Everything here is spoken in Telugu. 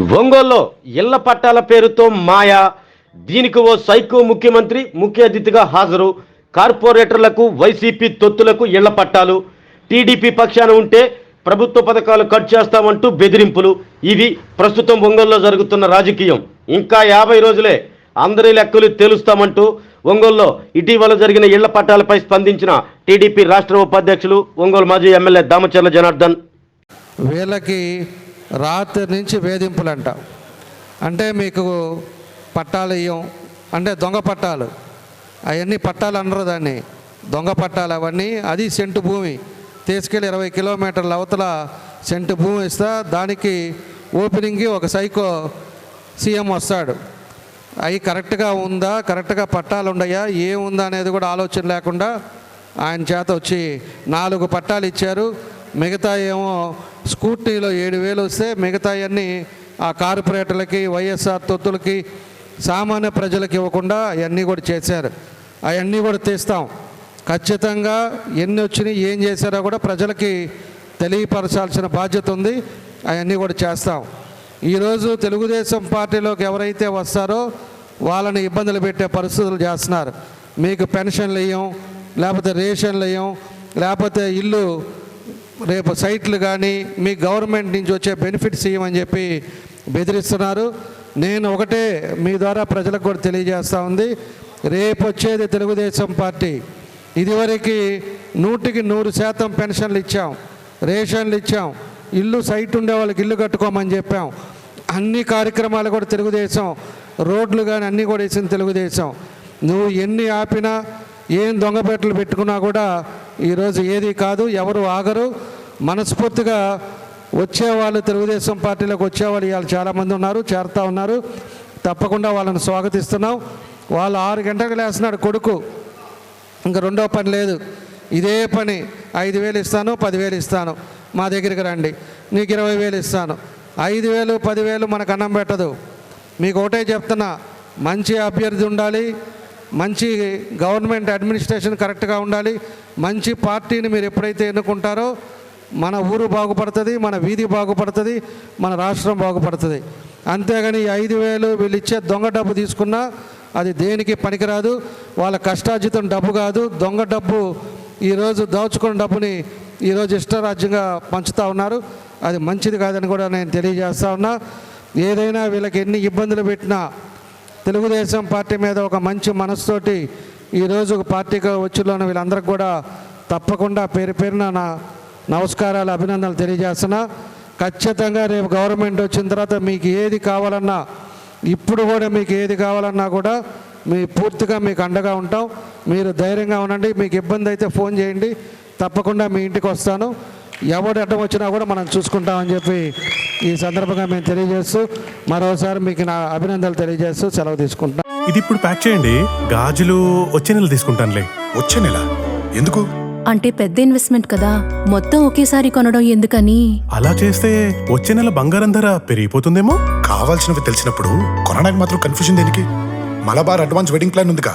ఒంగోల్లో ఇళ్ళ పట్టాల పేరుతో మాయా. దీనికి ఓ సైకో ముఖ్యమంత్రి ముఖ్య అతిథిగా హాజరు. కార్పొరేటర్లకు వైసీపీ తొత్తులకు ఇళ్ళ పట్టాలు. టీడీపీ పక్షాన ఉంటే ప్రభుత్వ పథకాలు కట్ చేస్తామంటూ బెదిరింపులు. ఇవి ప్రస్తుతం ఒంగోల్లో జరుగుతున్న రాజకీయం. ఇంకా యాభై రోజులే అందరి లెక్కలు తేలుస్తామంటూ ఒంగోల్లో ఇటీవల జరిగిన ఇళ్ళ పట్టాలపై స్పందించిన టీడీపీ రాష్ట్ర ఉపాధ్యక్షులు ఒంగోలు మాజీ ఎమ్మెల్యే దామచర్ల జనార్దన్. వీళ్ళకి రాత్రి నుంచి వేధింపులంట. అంటే మీకు పట్టాలు ఇయ్యం. అంటే దొంగ పట్టాలు. అవన్నీ పట్టాలు అనరు దాన్ని. దొంగ పట్టాలు అవన్నీ. అది సెంటు భూమి. తీసుకెళ్ళి ఇరవై కిలోమీటర్ల అవతల సెంటు భూమి ఇస్తా. దానికి ఓపెనింగ్కి ఒక సైకో సీఎం వస్తాడు. అవి కరెక్ట్గా ఉందా? కరెక్ట్గా పట్టాలు ఉన్నాయా ఏముందా అనేది కూడా ఆలోచన లేకుండా ఆయన చేత వచ్చి నాలుగు పట్టాలు ఇచ్చారు. మిగతా ఏమో స్కూటీలో ఏడు వేలు వస్తే మిగతా అన్నీ ఆ కార్పొరేటర్లకి వైఎస్ఆర్ తొత్తులకి సామాన్య ప్రజలకు ఇవ్వకుండా అవన్నీ కూడా చేశారు. అవన్నీ కూడా తీస్తాం. ఖచ్చితంగా ఎన్ని వచ్చినాయి ఏం చేశారో కూడా ప్రజలకి తెలియపరచాల్సిన బాధ్యత ఉంది. అవన్నీ కూడా చేస్తాం. ఈరోజు తెలుగుదేశం పార్టీలోకి ఎవరైతే వస్తారో వాళ్ళని ఇబ్బందులు పెట్టే పరిస్థితులు చేస్తున్నారు. మీకు పెన్షన్లు ఇవ్వం లేకపోతే రేషన్లు ఇయ్యం లేకపోతే ఇల్లు రేపు సైట్లు కానీ మీ గవర్నమెంట్ నుంచి వచ్చే బెనిఫిట్స్ ఇవ్వమని చెప్పి బెదిరిస్తున్నారు. నేను ఒకటే మీ ద్వారా ప్రజలకు కూడా తెలియజేస్తూ ఉంది. రేపు వచ్చేది తెలుగుదేశం పార్టీ. ఇదివరకు నూటికి నూరు శాతం పెన్షన్లు ఇచ్చాం. రేషన్లు ఇచ్చాం. ఇల్లు సైట్ ఉండే వాళ్ళకి ఇల్లు కట్టుకోమని చెప్పాం. అన్ని కార్యక్రమాలు కూడా తెలుగుదేశం. రోడ్లు కానీ అన్నీ కూడా వేసింది తెలుగుదేశం. నువ్వు ఎన్ని ఆపినా ఏం దొంగపెట్టలు పెట్టుకున్నా కూడా ఈరోజు ఏది కాదు ఎవరు ఆగరు. మనస్ఫూర్తిగా వచ్చేవాళ్ళు తెలుగుదేశం పార్టీలోకి వచ్చేవాళ్ళు ఇవాళ చాలామంది ఉన్నారు చేరుతా ఉన్నారు. తప్పకుండా వాళ్ళని స్వాగతిస్తున్నాం. వాళ్ళు ఆరు గంటలకు లేస్తున్నాడు కొడుకు. ఇంకా రెండో పని లేదు. ఇదే పని. ఐదు వేలు ఇస్తాను పదివేలు ఇస్తాను. మా దగ్గరికి రండి. నీకు ఇరవై వేలు ఇస్తాను. ఐదు వేలు పదివేలు మనకు అన్నం పెట్టదు. మీకు ఒకటే చెప్తున్నా మంచి అభ్యర్థి ఉండాలి. మంచి గవర్నమెంట్ అడ్మినిస్ట్రేషన్ కరెక్ట్గా ఉండాలి. మంచి పార్టీని మీరు ఎప్పుడైతే ఎన్నుకుంటారో మన ఊరు బాగుపడుతుంది మన వీధి బాగుపడుతుంది మన రాష్ట్రం బాగుపడుతుంది. అంతేగాని ఐదు వేలు వీళ్ళు ఇచ్చే దొంగ డబ్బు తీసుకున్నా అది దేనికి పనికిరాదు. వాళ్ళ కష్టార్జితం డబ్బు కాదు. దొంగ డబ్బు ఈరోజు దాచుకున్న డబ్బుని ఈరోజు ఇష్టరాజ్యంగా పంచుతూ ఉన్నారు. అది మంచిది కాదని కూడా నేను తెలియజేస్తా ఉన్నా. ఏదైనా వీళ్ళకి ఎన్ని ఇబ్బందులు పెట్టినా తెలుగుదేశం పార్టీ మీద ఒక మంచి మనసుతోటి ఈరోజు పార్టీకి వచ్చిలోని వీళ్ళందరికీ కూడా తప్పకుండా పేరు పేరున నా నమస్కారాలు అభినందనలు తెలియజేస్తున్నా. ఖచ్చితంగా రేపు గవర్నమెంట్ వచ్చిన తర్వాత మీకు ఏది కావాలన్నా ఇప్పుడు కూడా మీకు ఏది కావాలన్నా కూడా మీ పూర్తిగా మీకు అండగా ఉంటాం. మీరు ధైర్యంగా ఉండండి. మీకు ఇబ్బంది అయితే ఫోన్ చేయండి. తప్పకుండా మీ ఇంటికి వస్తాను. ఎవడు అడ్డం వచ్చినా కూడా మనం చూసుకుంటామని చెప్పి ఈ సందర్భంగా మేము తెలియజేస్తూ మరోసారి మీకు నా అభినందనలు తెలియజేస్తూ సెలవు తీసుకుంటున్నాను ఇది ఇప్పుడు ప్యాక్ చేయండి. గాజులు వచ్చే నెల తీసుకుంటానులే. వచ్చే నెల? ఎందుకు? అంటే పెద్ద ఇన్వెస్ట్మెంట్ కదా. మొత్తం ఒకేసారి కొనడం ఎందుకని? అలా చేస్తే వచ్చే నెల బంగారం ధర పెరిగిపోతుందేమో? కావాల్సినవి తెలిసినప్పుడు కొనడానికి మాత్రం కన్ఫ్యూజన్ దేనికి? మలబార్ అడ్వాన్స్ వెడ్డింగ్ ప్లాన్ ఉందిగా.